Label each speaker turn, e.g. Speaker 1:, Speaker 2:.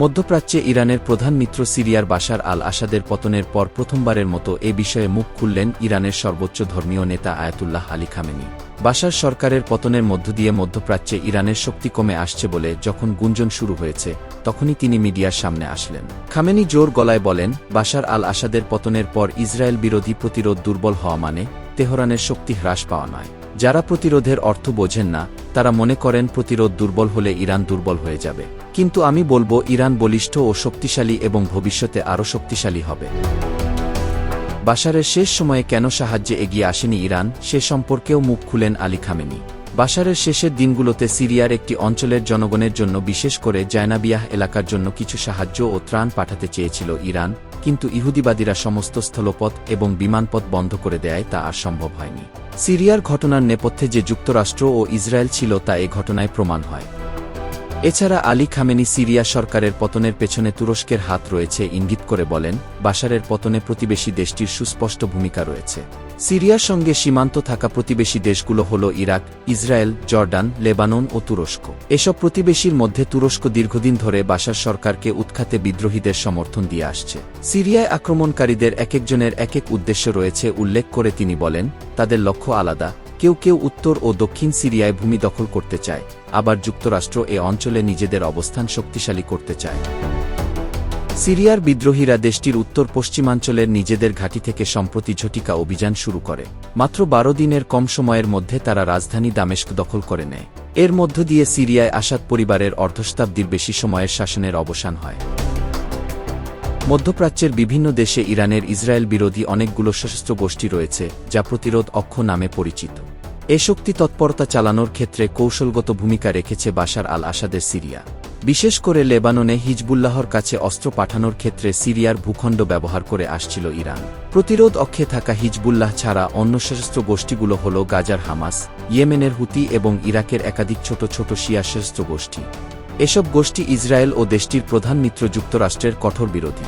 Speaker 1: মধ্যপ্রাচ্যে ইরানের প্রধান মিত্র সিরিয়ার বাশার আল আসাদের পতনের পর প্রথমবারের মতো এ বিষয়ে মুখ খুললেন ইরানের সর্বোচ্চ ধর্মীয় নেতা আয়াতুল্লাহ আলী খামেনি। বাশার সরকারের পতনের মধ্য দিয়ে মধ্যপ্রাচ্যে ইরানের শক্তি কমে আসছে বলে যখন গুঞ্জন শুরু হয়েছে, তখনই তিনি মিডিয়ার সামনে আসলেন। খামেনি জোর গলায় বলেন, বাশার আল আসাদের পতনের পর ইসরায়েল বিরোধী প্রতিরোধ দুর্বল হওয়া মানে তেহরানের শক্তি হ্রাস পাওয়া নয়। যারা প্রতিরোধের অর্থ বোঝেন না তারা মনে করেন প্রতিরোধ দুর্বল হলে ইরান দুর্বল হয়ে যাবে। কিন্তু আমি বলব, ইরান বলিষ্ঠ ও শক্তিশালী এবং ভবিষ্যতে আরও শক্তিশালী হবে। বাসারের শেষ সময়ে কেন সাহায্যে এগিয়ে আসেনি ইরান, সে সম্পর্কেও মুখ খুলেন আলী খামেনি। বাশারের শেষের দিনগুলোতে সিরিয়ার একটি অঞ্চলের জনগণের জন্য বিশেষ করে জায়নাবিয়াহ এলাকার জন্য কিছু সাহায্য ও ত্রাণ পাঠাতে চেয়েছিল ইরান, কিন্তু ইহুদিবাদীরা সমস্ত স্থলপথ এবং বিমানপথ বন্ধ করে দেয় তা আর সম্ভব হয়নি। সিরিয়ার ঘটনার নেপথ্যে যে যুক্তরাষ্ট্র ও ইসরায়েল ছিল তা এ ঘটনায় প্রমাণ হয়। এছাড়া আলী খামেনি সিরিয়া সরকারের পতনের পেছনে তুরস্কের হাত রয়েছে, ইঙ্গিত করে বলেন, বাশারের পতনে প্রতিবেশী দেশটির সুস্পষ্ট ভূমিকা রয়েছে। সিরিয়ার সঙ্গে সীমান্ত থাকা প্রতিবেশী দেশগুলো হল ইরাক, ইসরায়েল, জর্ডান, লেবানন ও তুরস্ক। এসব প্রতিবেশীর মধ্যে তুরস্ক দীর্ঘদিন ধরে বাশার সরকারকে উৎখাতে বিদ্রোহীদের সমর্থন দিয়ে আসছে। সিরিয়ায় আক্রমণকারীদের একেকজনের একেক উদ্দেশ্য রয়েছে, উল্লেখ করে তিনি বলেন, তাদের লক্ষ্য আলাদা কেউ কেউ উত্তর ও দক্ষিণ সিরিয়ায় ভূমি দখল করতে চায়, আবার যুক্তরাষ্ট্র এ অঞ্চলে নিজেদের অবস্থান শক্তিশালী করতে চায়। সিরিয়ার বিদ্রোহীরা দেশটির উত্তর পশ্চিমাঞ্চলের নিজেদের ঘাঁটি থেকে সম্প্রতি ঝটিকা অভিযান শুরু করে। মাত্র বারো দিনের কম সময়ের মধ্যে তারা রাজধানী দামেস্ক দখল করে নেয়। এর মধ্য দিয়ে সিরিয়ায় আসাদ পরিবারের অর্ধশতাব্দীর বেশি সময়ের শাসনের অবসান হয়। মধ্যপ্রাচ্যের বিভিন্ন দেশে ইরানের ইসরায়েল বিরোধী অনেকগুলো সশস্ত্র গোষ্ঠী রয়েছে, যা প্রতিরোধ অক্ষ নামে পরিচিত। এ শক্তি তৎপরতা চালানোর ক্ষেত্রে কৌশলগত ভূমিকা রেখেছে বাশার আল আসাদের সিরিয়া। বিশেষ করে লেবাননে হিজবুল্লাহর কাছে অস্ত্র পাঠানোর ক্ষেত্রে সিরিয়ার ভূখণ্ড ব্যবহার করে আসছিল ইরান। প্রতিরোধ অক্ষে থাকা হিজবুল্লাহ ছাড়া অন্য সশস্ত্র গোষ্ঠীগুলো হল গাজার হামাস, ইয়েমেনের হুতি এবং ইরাকের একাধিক ছোট ছোট শিয়া সশস্ত্র গোষ্ঠী। এসব গোষ্ঠী ইসরায়েল ও দেশটির প্রধান মিত্র যুক্তরাষ্ট্রের কঠোর বিরোধী।